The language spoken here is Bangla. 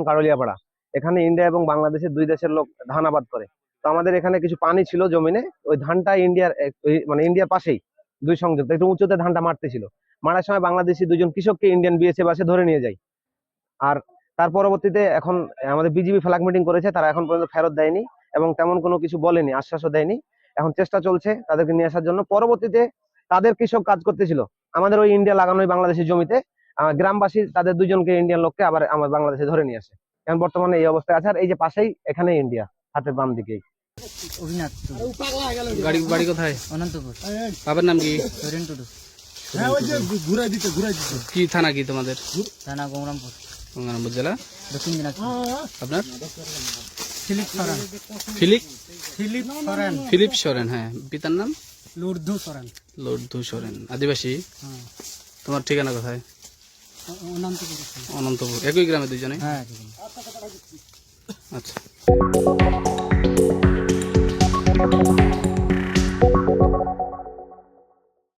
কারলিয়াপাড়া, এখানে ইন্ডিয়া এবং বাংলাদেশের দুই দেশের লোক ধান আবাদ করে। তো আমাদের এখানে কিছু পানি ছিল জমিনে, ওই ধানটা ইন্ডিয়ার মানে ইন্ডিয়ার পাশেই, দুই সংযুক্ত, একটু উঁচুতে ধানটা মারতে ছিল মারার সময় বাংলাদেশি দুজন কৃষককে ইন্ডিয়ান বিএসএফ বাসে ধরে নিয়ে যায়। আর তার পরবর্তীতে এখন আমাদের বিজিবি ফ্ল্যাগ মিটিং করেছে, তারা এখন পর্যন্ত ফেরত দেয়নি এবং তেমন কোনো কিছু বলেনি, আশ্বাসও দেয়নি। এখন চেষ্টা চলছে তাদেরকে নিয়ে আসার জন্য। পরবর্তীতে তাদের কৃষক কাজ করতেছিল। আমাদের ওই ইন্ডিয়া লাগানো বাংলাদেশের জমিতে গ্রামবাসী তাদের দুজনকে ইন্ডিয়ান লোককে আবার আমার বাংলাদেশে ধরে নিয়ে আসে। এখন বর্তমানে এই অবস্থায় আছে আর এই যে পাশেই এখানে ইন্ডিয়া হাতের বাম দিকেই। অভিনাথ বাড়ি বাড়ি কোথায়? অনন্তপুর। বাবার নাম কি? টুডু। ঘুরাই দিতে ঘুরাই দিতে। কি থানা কি তোমাদের? থানা গৌরামপুর। গঙ্গারামপুর জেলা? দক্ষিণ দিনাজপুর। আপনার? Philip Soren. Philip? Philip Soren. Philip Soren হ্যাঁ। পিতার নাম? লুর্ধু সরেন। লর্ধু সরেন আদিবাসী? হ্যাঁ। তোমার ঠিকানা কোথায়? অনন্তপুর। অনন্তপুর। একই গ্রামে দুজনে হ্যাঁ আচ্ছা।